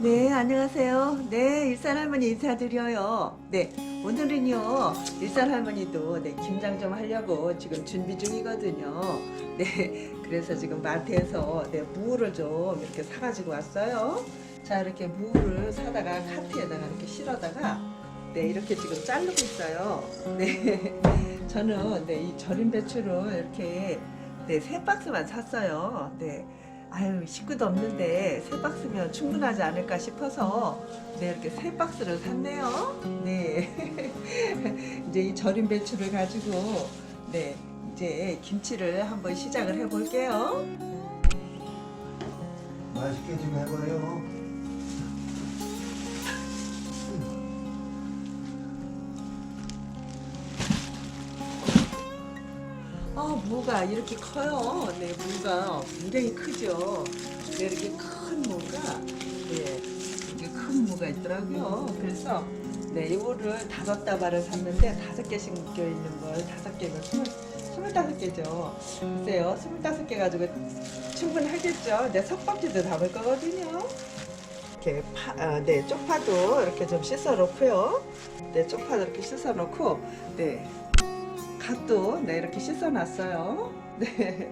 네, 안녕하세요. 네, 일산 할머니 인사드려요. 네, 오늘은요, 일산 할머니도 네, 김장 좀 하려고 지금 준비 중이거든요. 네, 그래서 지금 마트에서 네, 무를 좀 이렇게 사가지고 왔어요. 자, 이렇게 무를 사다가 카트에다가 이렇게 실어다가 네, 이렇게 지금 자르고 있어요. 네, 저는 네, 이 절임 배추를 이렇게 네, 세 박스만 샀어요. 네. 아유 식구도 없는데 세 박스면 충분하지 않을까 싶어서 네 이렇게 세 박스를 샀네요. 네 이제 이 절임 배추를 가지고 네 이제 김치를 한번 시작을 해볼게요. 맛있게 좀 해봐요. 무가 이렇게 커요. 네 무가 굉장히 크죠. 네 이렇게 큰 무가 네 이렇게 큰 무가 있더라고요. 그래서 네 이거를 다섯 다발을 샀는데 다섯 개씩 묶여 있는 걸 다섯 개면 스물 스물다섯 개죠. 글쎄요 스물다섯 개 가지고 충분하겠죠. 네 석박지도 담을 거거든요. 이렇게 파, 아, 네 쪽파도 이렇게 좀 씻어 놓고요. 네 쪽파도 이렇게 씻어 놓고 네 갓도 네 이렇게 씻어 놨어요. 네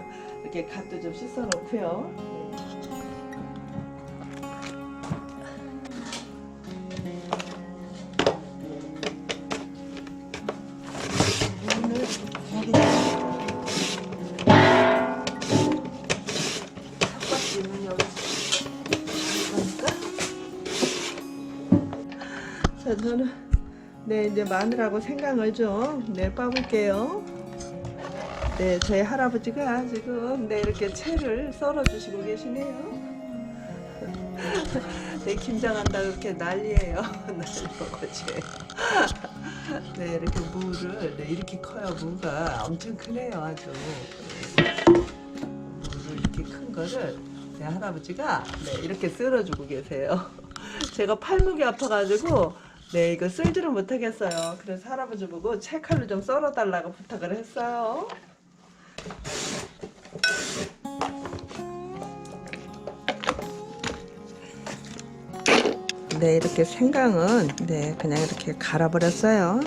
이렇게 갓도 좀 씻어 놓고요. 문을 여기 삭박지 문 여기 그러니까 자 저는 네 이제 마늘하고 생강을 좀 네 빠볼게요. 네 저희 할아버지가 지금 네 이렇게 채를 썰어 주시고 계시네요. 네 김장한다 그렇게 난리예요. 난리거지. 네 이렇게 무를 네 이렇게 커요 무가 엄청 크네요 아주. 무를 이렇게 큰 거를 네 할아버지가 네 이렇게 썰어주고 계세요. 제가 팔목이 아파가지고 네 이거 쓸지를 못하겠어요. 그래서 할아버지 보고 채칼로 좀 썰어달라고 부탁을 했어요. 네 이렇게 생강은 네 그냥 이렇게 갈아버렸어요.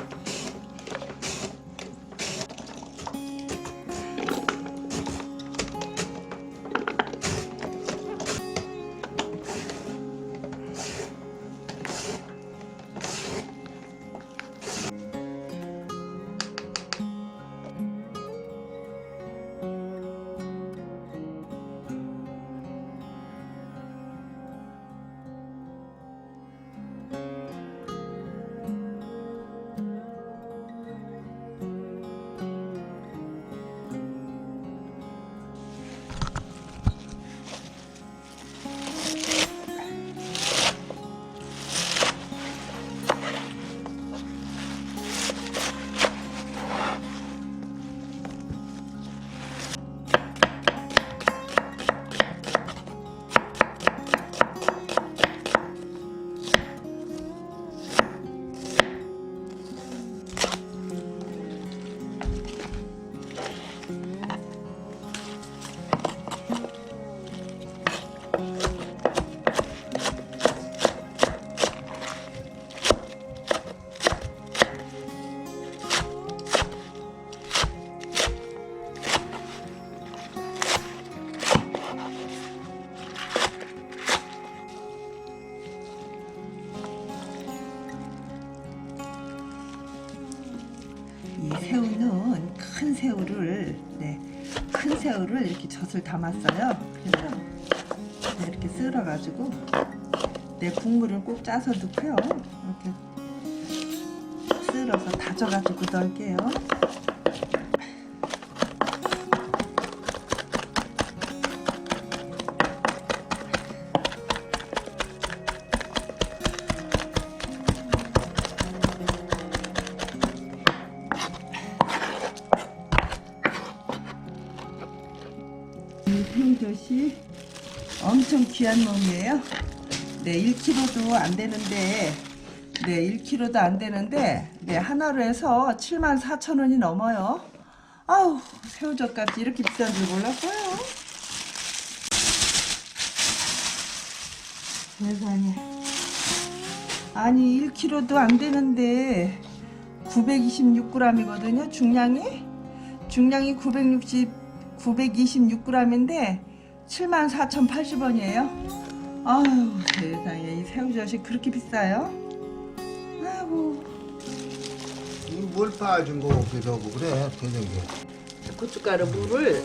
새우를 네, 큰 새우를 이렇게 젖을 담았어요. 그래서 네, 이렇게 썰어가지고 네 국물을 꼭 짜서 넣고요. 이렇게 썰어서 다져가지고 넣을게요. 귀한 놈이에요. 네, 1kg도 안 되는데, 네, 1kg도 안 되는데, 네, 하나로 해서 7만 4천 원이 넘어요. 아우, 새우젓값이 이렇게 비싼 줄 몰랐어요. 세상에. 아니 1kg도 안 되는데 926g이거든요. 중량이 중량이 960 926g인데 74,080원이에요. 아유 세상에 이 새우 젓이 그렇게 비싸요? 아이고 이물 빠진 거 같기도 하고 그래 저녁에 고춧가루 물을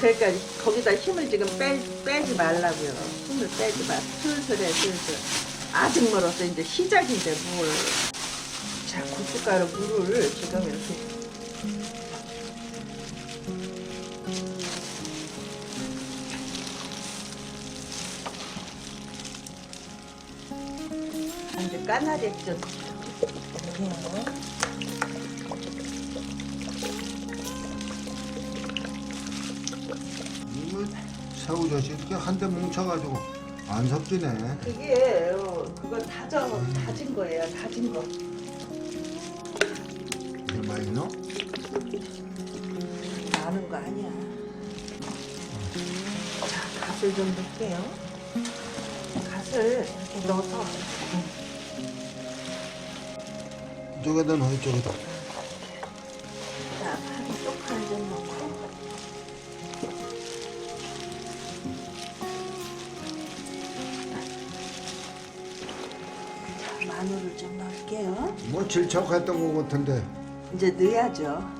그러니까 거기다 힘을 지금 빼, 빼지 말라고요. 힘을 빼지 마. 슬슬해 슬슬. 아직 멀었어. 이제 시작인데 물. 자 고춧가루 물을 지금 이렇게 이제 까나리 액젓 넣어요. 이물 새우젓이 이렇게 한데 뭉쳐가지고 안 섞이네 그게 어, 그거 다져 다진 거예요. 다진 거. 많이 넣어? 많은 거 아니야. 자, 갓을 좀 넣을게요. 갓을 이렇게 넣어서 점 넣고 자, 마늘을 좀 넣을게요. 뭐 질척했던 거 같은데 이제 넣어야죠.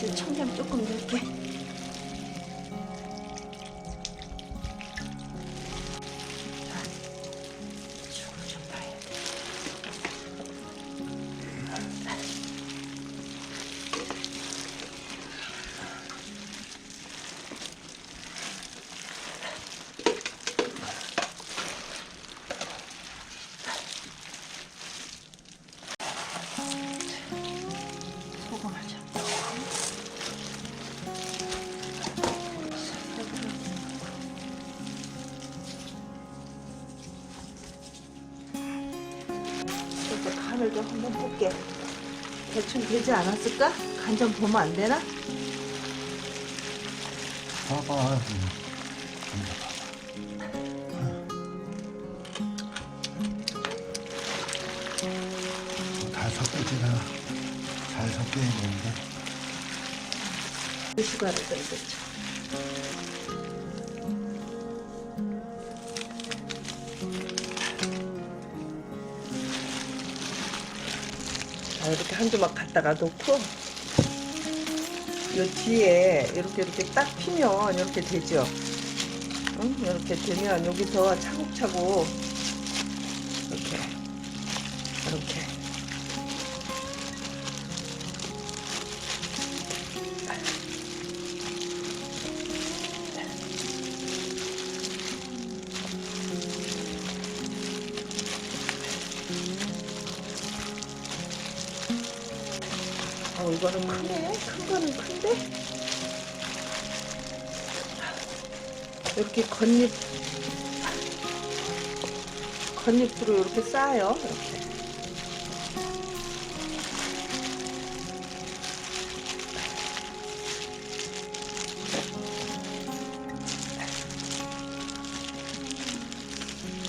자, 매실 청량 조금 좀 한번 볼게. 대충 되지 않았을까? 간좀 보면 안 되나? 봐봐 다 섞이지나 잘 섞여야 되는데 그 슈가를 좀 넣죠. 한 조각 갖다가 놓고 요 뒤에 이렇게 이렇게 딱 피면 이렇게 되죠. 응? 이렇게 되면 여기서 차곡차곡 이렇게 이렇게 이거는 크네. 큰 거는 큰데? 이렇게 겉잎, 겉잎으로 이렇게 싸요. 이렇게.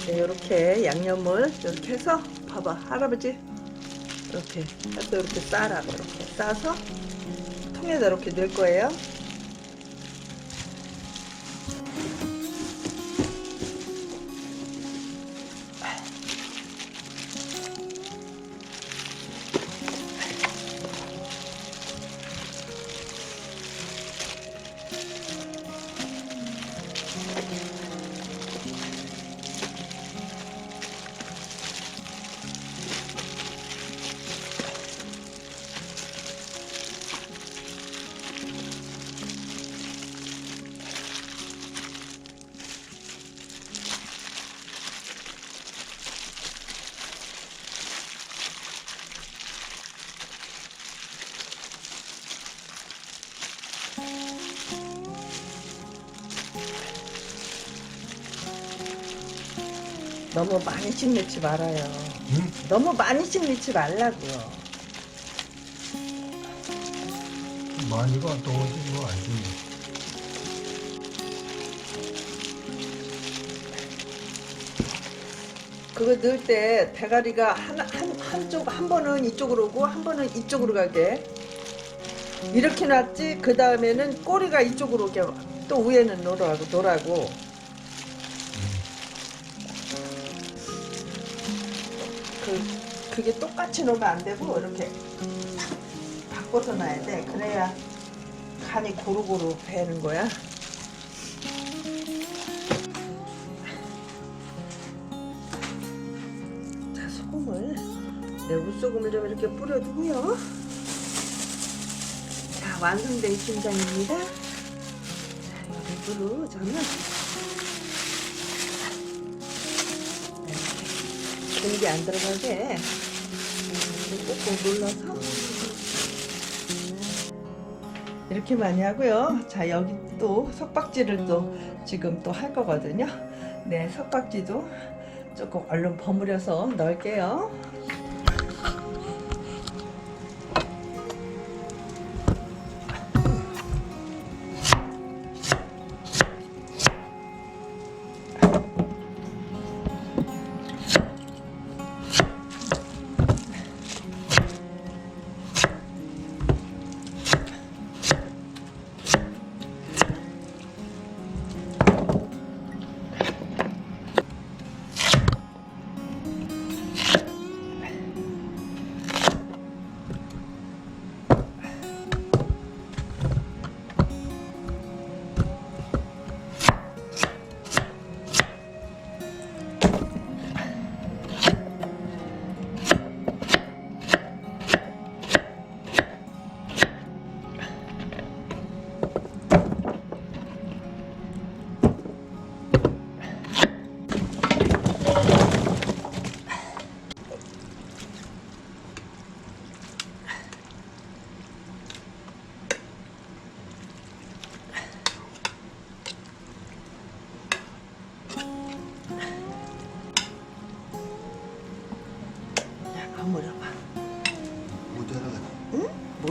네, 이렇게 양념을 이렇게 해서 봐봐 할아버지 이렇게 해서 이렇게 싸라고 이렇게 싸서 통에다 이렇게 넣을 거예요. 너무 많이씩 넣지 말아요. 응? 너무 많이씩 넣지 말라고요. 많이가 떨어진 거 알지? 그거 넣을 때 대가리가 한, 한, 한쪽, 한 번은 이쪽으로 오고 한 번은 이쪽으로 가게. 이렇게 놨지, 그 다음에는 꼬리가 이쪽으로 오게 또 위에는 노라고, 노라고. 그, 그게 똑같이 놓으면 안 되고, 이렇게 바꿔서 놔야 돼. 그래야 간이 고루고루 배는 거야. 자, 소금을, 네, 웃소금을 좀 이렇게 뿌려두고요. 자, 완성된 김장입니다. 자, 이거로 저는 네, 공기 안 들어가게 음, 꾹꾹 눌러서 이렇게 많이 하고요. 자, 여기 또 석박지를 또 지금 또 할 거거든요. 네, 석박지도 조금 얼른 버무려서 넣을게요.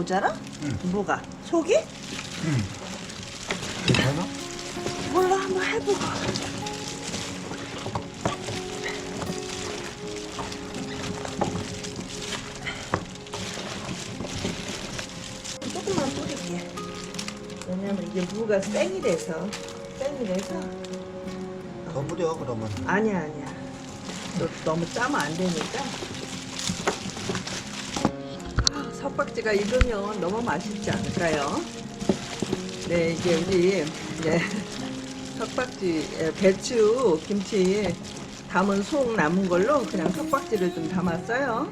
모자라? 응. 뭐가? 속이? 응. 괜찮아? 몰라, 한번 해보고. 조금만 뿌릴게. 왜냐면 이게 무가 생이래서, 생이래서. 더 뿌려 그러면. 아니야, 아니야. 너, 너무 짜면 안 되니까. 아, 석박지가 익으면 너무 맛있지 않을까요? 네, 이게 우리, 네. 석박지, 에, 배추, 김치 담은 속 남은 걸로 그냥 석박지를 좀 담았어요.